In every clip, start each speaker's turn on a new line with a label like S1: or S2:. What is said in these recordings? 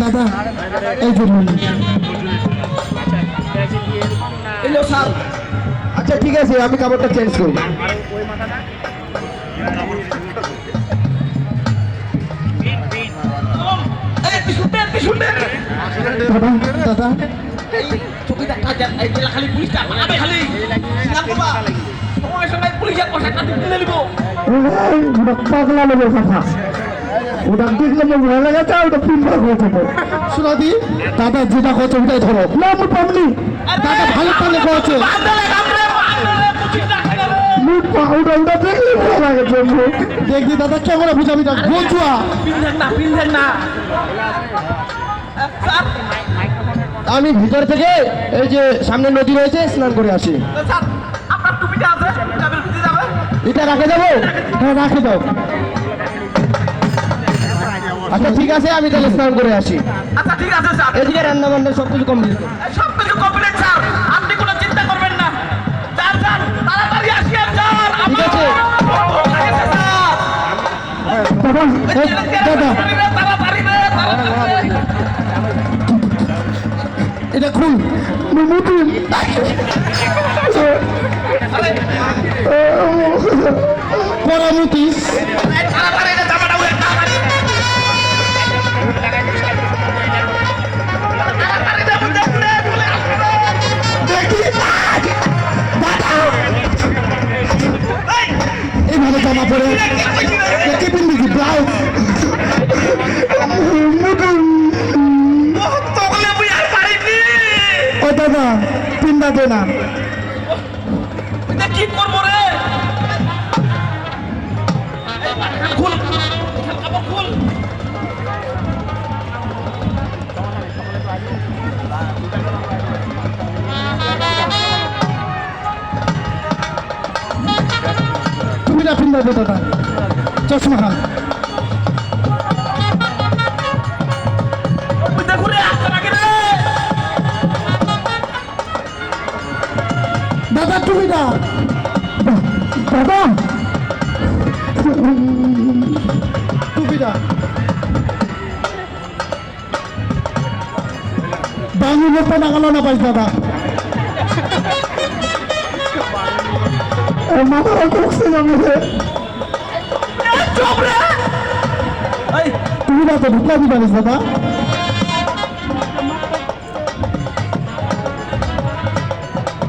S1: দাদা এই যে নিন।
S2: এলো স্যার। আচ্ছা ঠিক আছে আমি কাপড়টা চেঞ্জ করব
S1: দাদা দাদা। পাগলা লোক কথা। ওটা দেখলে মন ভালো লাগাচ্ছে ওটা পিম্পা হয়েছে শোনা দি দাদা যেটা করছে ওটাই ধরো। না আমি পাবনি দাদা ভালো লাগে বন্ধু। দেখবি দাদা কেমন বুঝাবি না গোচুয়া।
S2: আমি ভিতর থেকে এই যে সামনে নদী রয়েছে স্নান করে আসি। এটা রাখে যাব
S1: হ্যাঁ রাখে দাও।
S2: আচ্ছা ঠিক আছে আমি তাহলে স্নান করে আসি।
S3: আচ্ছা ঠিক আছে স্যার।
S2: এদিকে রান্না বান্না সব কিছু কমপ্লিট
S3: সব কিছু কমপ্লিট স্যার। আপনি কোনো চিন্তা করবেন না। স্যার স্যার তাড়াতাড়ি আসিয়েন স্যার।
S2: ঠিক আছে।
S1: দাদা দাদা। এটা খুল। মুতুন করা পিন্দা দে না
S3: কি করব রে।
S1: তুমি না দাদা। চশমা খান তুমি না দাদা টুপিটা বাঙুর লোকটা নাগালো না পাইস দাদা মাথা না তুমি না তো ঢুকাবি পারিস দাদা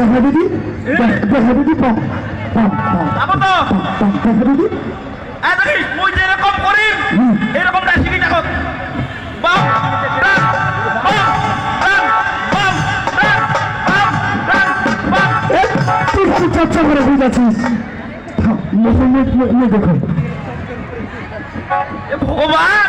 S1: দেখা দিদি দেখা দিদি দেখা দিদি
S3: মুই যেরকম করি এরকম না দেখো
S1: চর্চা করে বুঝাচ্ছিস দেখো।
S3: ভগবান!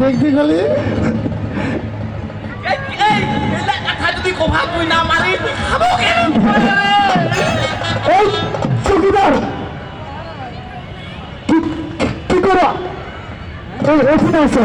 S1: দেখবি খালি?
S3: এই এই এই কথা যদি কভা তুই না মারি তুই খাব কেন
S1: এই চকিদার কি করো? এই এখানে এসো।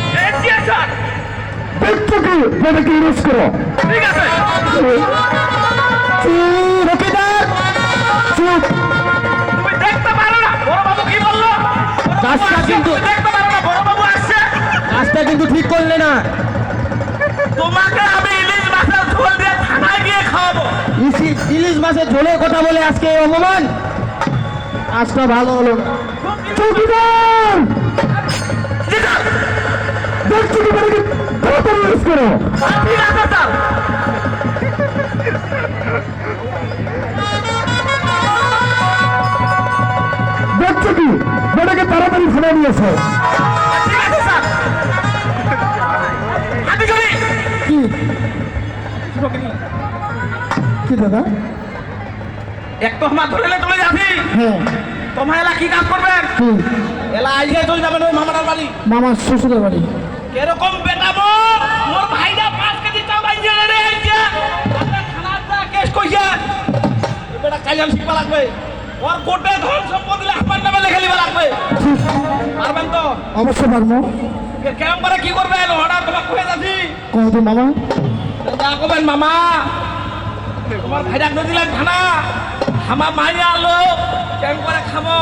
S3: স্যার
S1: দেখছ ইউজ করো।
S3: ঠিক আছে।
S2: চকিদার
S1: চুপ।
S3: তুমি দেখতে পারো না বড় বাবু কি বলল? বড়বাবু
S2: কিন্তু-
S3: দেখতে পারো না বড় বাবু আসছে।
S2: কাজটা কিন্তু ঠিক করলে না।
S3: তোমাকে আমি ইলিশ মাছের ঝোল দিয়ে থানায় গিয়ে খাওয়াবো।
S2: ইলিশ মাছের ঝোলের কথা বলে আজকে এই অপমান। আজটা ভালো হলো।
S1: চৌকিদার করো। দেখছ কি? দাদাকে তাড়াতাড়ি ফোনে নিয়েছে কি? দাদা?
S3: এক তো আমার ধরে
S1: হ্যাঁ।
S3: তোমার এলা কি কাজ করবেন এলা চলে যাবেন ওই মামাটার বাড়ি।
S1: মামার শ্বশুরের বাড়ি।
S3: এরকম বেটা মোর থানার যা কেস কইছে বেটা কাজাল শিখবা লাগবে। ওর গোটে ধন সম্পত্তি আমার নামে লেখে লিবা লাগবে। পারবেন তো?
S1: অবশ্যই পারব
S3: কেমন করে কি করবেন অর্ডার তোমার কয়ে যাচ্ছি।
S1: কত মামা?
S3: যা করবেন মামা। তোমার ভাইটা করে দিলেন থানা। আমার মাইয়া আলো কেমন করে খামো?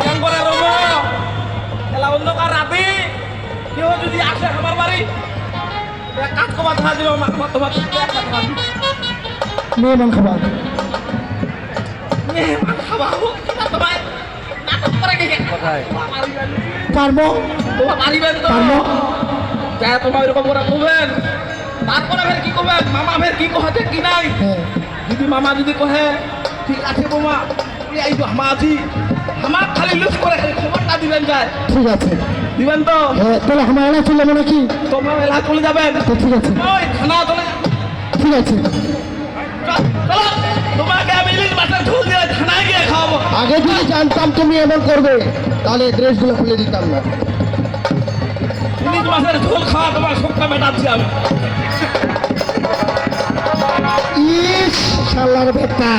S3: কেমন করে রবো এলা অন্ধকার রাতে কেউ যদি আসে আমার বাড়ি কাজ কবা ধরা দিব তোমার।
S1: মেয়ে মান খাবার পারব
S3: তো
S1: পারব
S3: যা তোমার এরকম করে করবেন তারপরে ফের কি করবেন মামা ফের কি কহতে কি নাই যদি মামা যদি কহে ঠিক আছে বোমা তুই আইতো হামা আছি আমার খালি লুজ করে খবরটা দিবেন যায়
S1: ঠিক আছে
S3: দিবেন তো
S1: তাহলে আমার এলা চলে যাব নাকি
S3: তোমরা এলা চলে যাবেন
S1: তো ঠিক আছে
S3: ওই থানা চলে
S1: ঠিক আছে
S3: তোমাকে আমি ইলিশ মাছের ঝোল দিয়ে থানায় গিয়ে খাওয়াবো।
S2: আগে যদি জানতাম তুমি এমন করবে তাহলে ড্রেসগুলো খুলে দিতাম না।
S3: ইলিশ মাছের ঝোল খাওয়া তোমার সবটা মেটাচ্ছি আমি।
S1: ইস শালার বেটা।